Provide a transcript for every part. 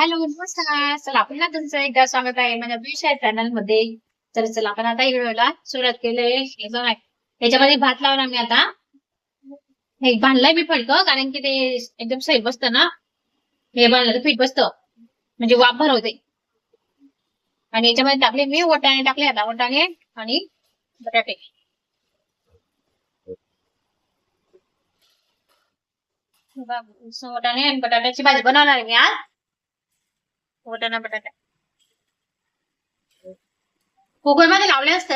Hello नमस्कार. चला पुन्हा तुमचं एकदा स्वागत आहे माझ्या विषय चॅनलमध्ये. तर चला आपण आता व्हिडिओला सुरुवात केलंय एकदम त्याच्यामध्ये भात लावला मी आता. हे बांधलंय मी फडक कारण की ते एकदम सही बसतं ना. हे बांधलं तर पीठ बसतं. म्हणजे वाफ भरवते. आणि याच्यामध्ये टाकले मी वटाणे टाकले आता. वटाणे आणि बटाटे. वटाणे आणि बटाट्याची भाजी बनवणार आहे मी आज. वटाणा बटाटा कुकरमध्ये लावले असत.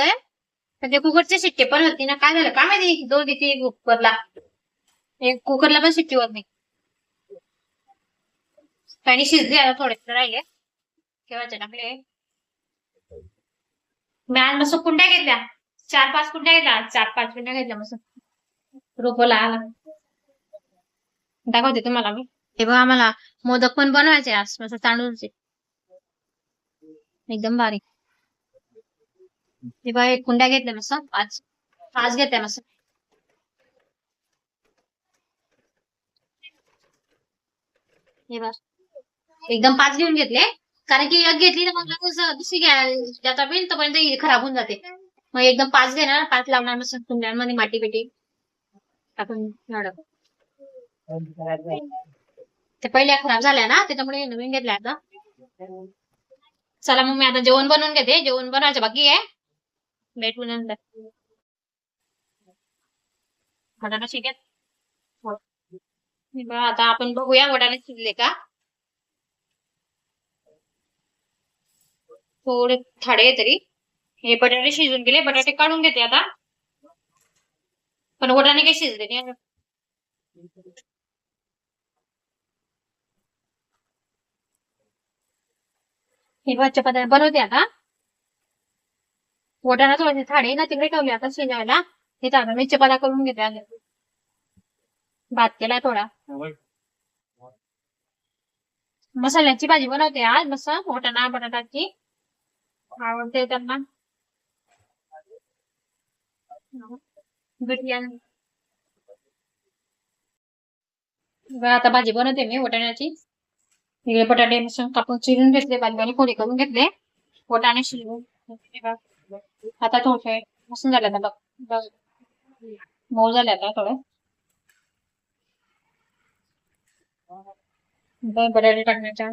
पण ते कुकरचे शिट्टे पण होती ना. काय झालं? काय माहिती? दोन तिथे कुकरला एक कुकरला पण शिट्टी होत नाही. पाणी शिजले आता थोडे राहिले. केव्हाचे टाकले मी आज मस्त कुंड्या घेतल्या. चार पाच कुंड्या घेतल्या. चार पाच कुंड्या घेतल्या मस्त. रोपला आला दाखवते तुम्हाला मी. हे बघा आम्हाला मोदक पण बनवायचे आज. मस्त तांदूळचे. एकदम भारी. हे बघा एक कुंड्या घेतल्या मस्त. पाच पाच घेतल्या मस्त. हे बघ एकदम पाच घेऊन घेतले. कारण की एक घेतली ना मग लगेच दुसरी घ्या ज्याचा बिन तोपर्यंत खराब होऊन जाते. मग एकदम पाच घेणार पाच लावणार मस्त कुंड्यांमध्ये माती पेटी टाकून ते पहिल्या खराब झाल्या ना त्याच्यामुळे नवीन घेतल्या आता. चला मग मी आता जेवण बनवून घेते. जेवण बनवायचं बाकी आहे. भेटून नंतर. वटाणा शिकेत आता आपण बघूया वटाणे शिजले का. थोडे थाडे आहे तरी. हे बटाटे शिजून गेले. बटाटे काढून घेते आता. पण वटाणे काही शिजले? नाही हे पदार्थ बनवते आता. वटाणा थोडेसे थाडे ना तिकडे ठेवले आता शिजायला. हे आता मी चपाला करून घेते आधी. भात केला थोडा. मसाल्याची भाजी बनवते आज मस्त. वटाणा बटाटाची आवडते त्यांना. आता भाजी बनवते मी वटाण्याची. इकडे बटाटे मिसळून कापून चिरून घेतले बारीक फोडी करून घेतले. वटाणे शिजवून आता थोडे मसून झाले आता बघ. मऊ झाले आता थोडे. बटाटे टाकण्याचे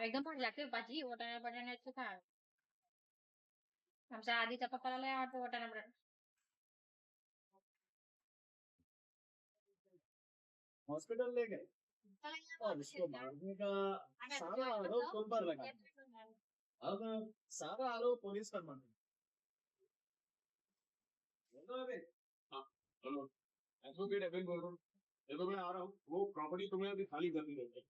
एकदम भारी लागते हो भाजी. वटाणा बटाण्याचं काय? आमच्या आधीच्या पप्पाला लय आवडतं वटाणा बटाटा हॉस्पिटल ले गए। और इसको मारने का सारा आरोप तुम पर लगा? अब सारा आरोप पुलिस पर हाँ हेलो एडवोकेट बोल रहा हूँ। देखो मैं आ रहा हूँ। वो प्रॉपर्टी तुम्हें अभी खाली करनी है।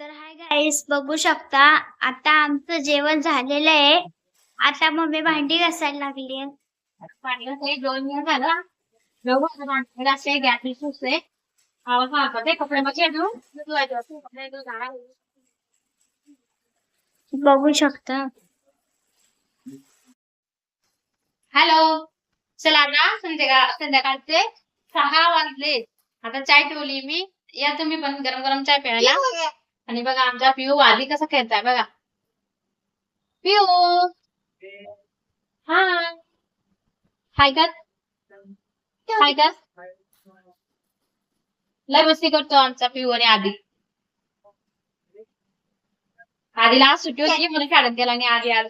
तर हाय गाईस बघू शकता आता आमचं जेवण झालेलं आहे. आता मम्मी भांडी घासायला लागली घातले दोन मिनिट झालं. गॅस बघू शकता हॅलो चला आता संध्याकाळ संध्याकाळचे सहा वाजले आता चाय ठेवली मी या तुम्ही पण गरम गरम चाय प्यायला आणि बघा आमचा पिऊ आधी कसा खेळताय बघा पिऊ हाय हाय कर हाय लय मस्ती करतो आमचा पिऊ आणि आधी. आधीला आज सुट्टी होती म्हणून शाळेत गेला आणि आधी आज.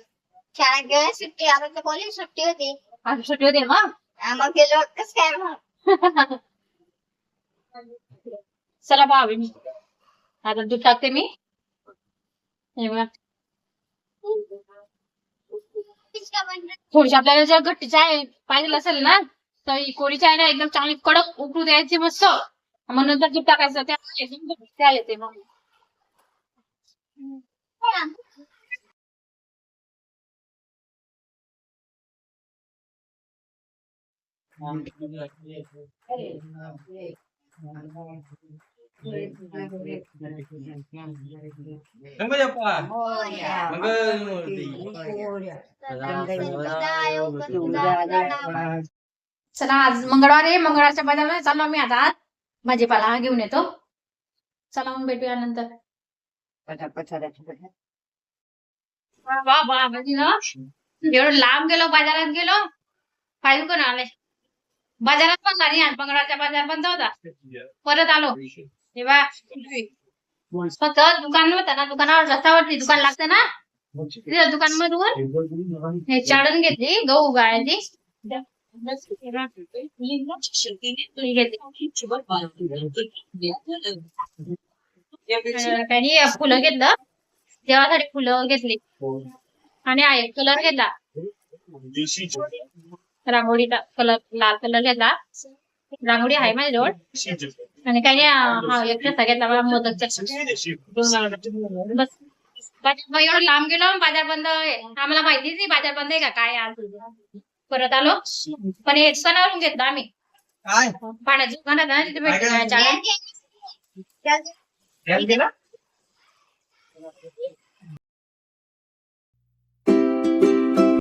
शाळेत गेल्या सुट्टी आता तर कॉलेज सुट्टी होती. आज सुट्टी होती ना? मग मग गेलो कस काय मग? चला भावी मी आता दूध टाकते मी. हे बघा. थोडीशी आपल्याला जर घट्ट चाय पाहिजे असेल ना तर ही कोरी चाय ना एकदम चांगली कडक उकळू द्यायची मस्त. मग नंतर दूध टाकायचं त्या एकदम घट्ट चाय येते मग गणपती बाप्पा मोरया. मंगलमूर्ती सदा सदा योग सदा चला आज मंगळवार आहे मंगळवारच्या बाजारामध्ये चाललो आम्ही आता भाजीपाला हा घेऊन येतो. चला मग भेटूया नंतर. वा वा एवढं लांब गेलो बाजारात गेलो. पाहिजे कोण आले बाजारात पण नाही आज मंगळवारच्या बाजार बंद होता. परत आलो. तेव्हा फक्त दुकान होत ना दुकानावर रस्त्यावरती दुकान लागतं ना. दुकान मधून हे चाळण घेतली गहू गाळायची त्यांनी फुलं घेतलं. देवासाठी फुलं घेतली. आणि आहे कलर घेतला. रांगोळीचा कलर लाल कलर घेतला. रांगोळी आहे माझ्याजवळ आणि काही नाही हा एक रस्ता घेतला मला मोदकचा बस. बाजार मग एवढं लांब गेलो बाजार बंद आहे. आम्हाला माहितीच नाही बाजार बंद आहे का? काय आज? परत आलो पण हे सणावरून घेतलं आम्ही काय पाण्याची दुकानात ना तिथे भेटलं ना चाळा.